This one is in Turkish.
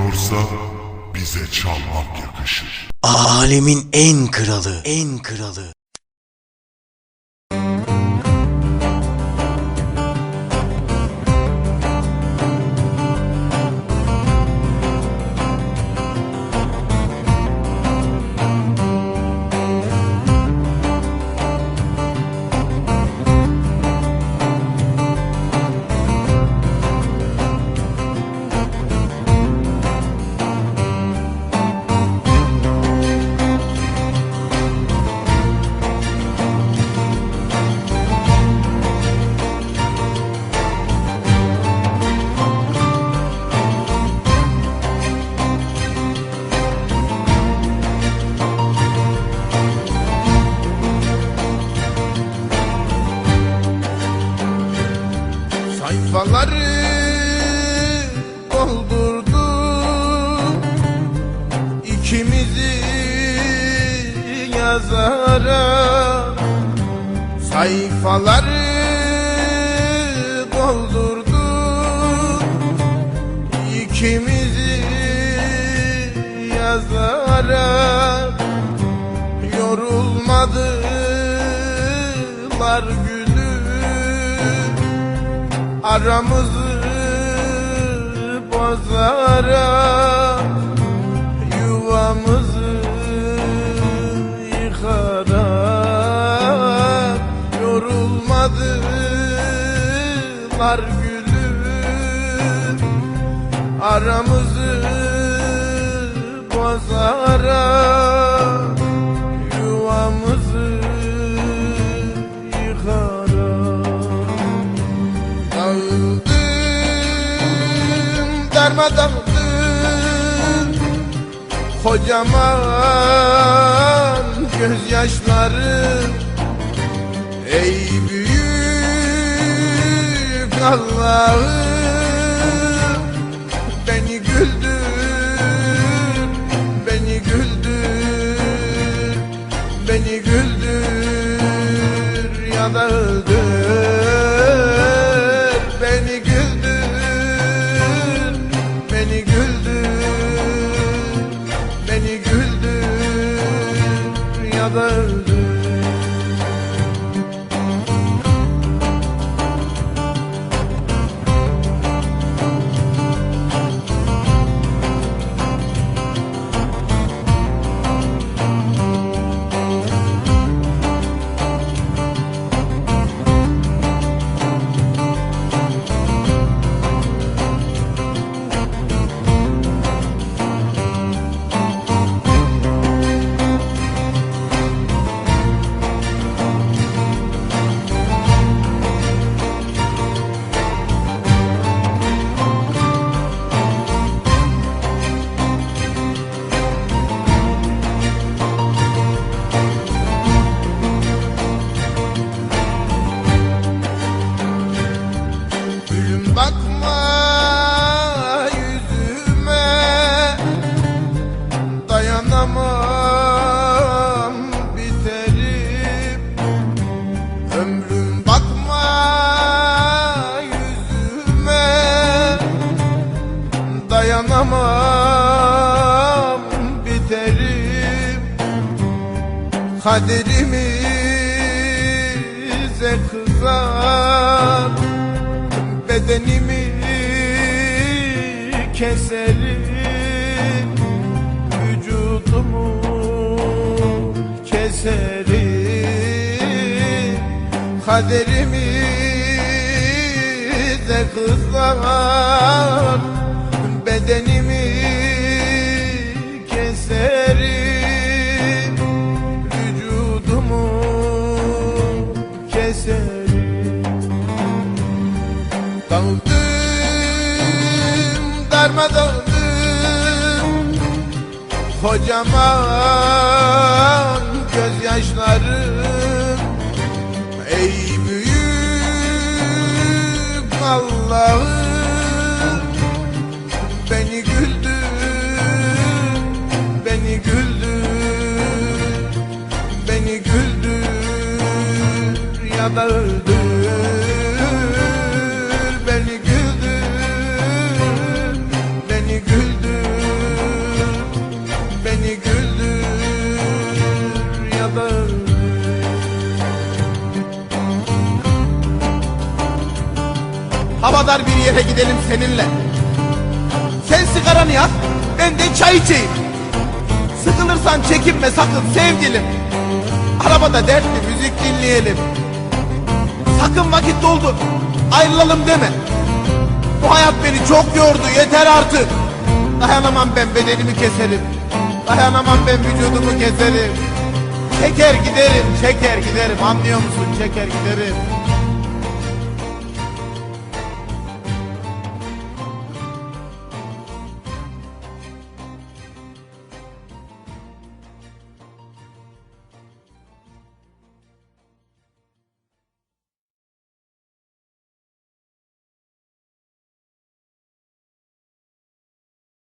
çalınıyorsa bize çalmak yakışır. Alemin en kralı, en kralı. Sayfaları doldurdu. İkimizi yazara Sayfaları doldurdu. İkimizi yazara Yorulmadılar aramızı bozara yuvamızı yıkarak yorulmadılar gülüm. Aramızı bozarak yuvamızı Dağıldım, darmadağıldım Kocaman gözyaşlarım Ey büyük Allah'ım. Beni güldür, Biterim Ömrüm bakma yüzüme. Dayanamam biterim Kaderimize kızar. Bedenimi keserim Vücudumu keserim. Kaderimi de kızlar Bedenimi Kocaman gözyaşlarım Ey büyük Allah'ım. Beni güldür, beni güldür Beni güldür ya da öldür kadar bir yere gidelim seninle. Sen sigaranı yak, ben de çay içeyim. Sıkılırsan çekinme sakın sevgilim. Arabada dertli müzik dinleyelim. Sakın vakit doldu, ayrılalım deme. Bu hayat beni çok yordu, yeter artık. Dayanamam ben bedenimi keserim. Dayanamam ben vücudumu keserim. Çeker giderim, çeker giderim. Anlıyor musun? Çeker giderim.